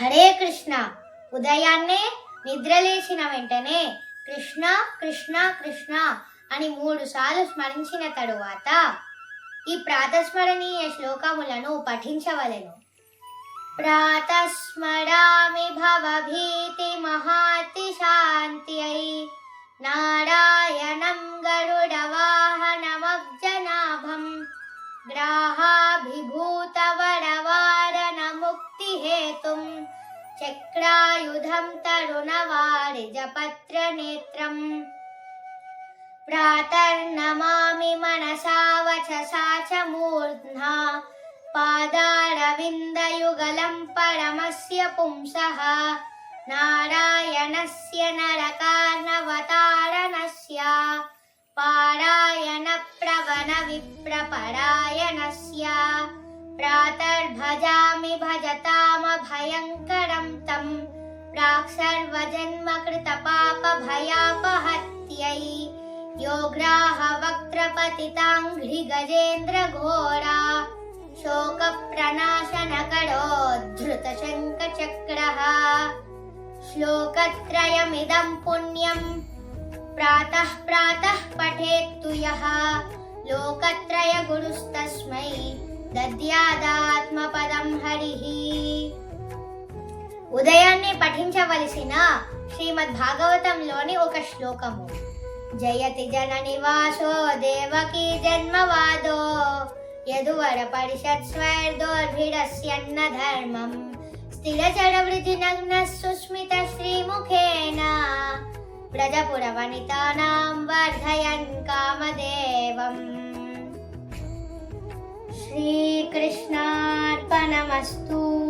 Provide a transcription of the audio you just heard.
హరే కృష్ణ. ఉదయాన్నే నిద్రలేసిన వెంటనే కృష్ణ కృష్ణ కృష్ణ అని మూడు సార్లు స్మరించిన తరువాత ఈ ప్రాతస్మరణీయ శ్లోకములను పఠించవలెను. ప్రాతస్మరామి భవభీతి మహాతి శాంతి అయి నారాయణం గరుడవాహనమబ్జనాభం ముక్తి హేతుం चक्रायुधं तरुणवारिजपत्रनेत्रम् प्रातर्नमामि मनसा वचसा च मूर्ध्ना। पादारविन्दयुगलं परमस्य पुंसः। नारायणस्य नरकार्णवतारणस्य। पारायणप्रवणविप्रपरायणस्य। प्रातर्भजामि भजतामभयङ्करं तं सर्वजन्मकृतपापभयापहत्यै यो ग्राहवक्त्रपतिताङ्घ्रिगजेन्द्रघोरा शोकप्रणाशनकरोद्धृतशङ्खचक्रः श्लोकत्रयमिदं पुण्यम् प्रातः प्रातः पठेत्तु यः लोकत्रयगुरुस्तस्मै दद्यादात्मपदं हरिः ఉదయాన్నే పఠించవలసిన శ్రీమద్ భాగవతంలోని ఒక శ్లోకము. జయతి జన నివాసో దేవకీ జన్మవాదో యదువర పరిషత్ స్వైర్దోర్భిడస్యన్న ధర్మం. స్థిరచర వృద్ధి నగ్న సుస్మిత శ్రీముఖేన. ప్రజపుర వనితానాం వర్ధయన్ కామదేవం. శ్రీకృష్ణార్పణమస్తూ.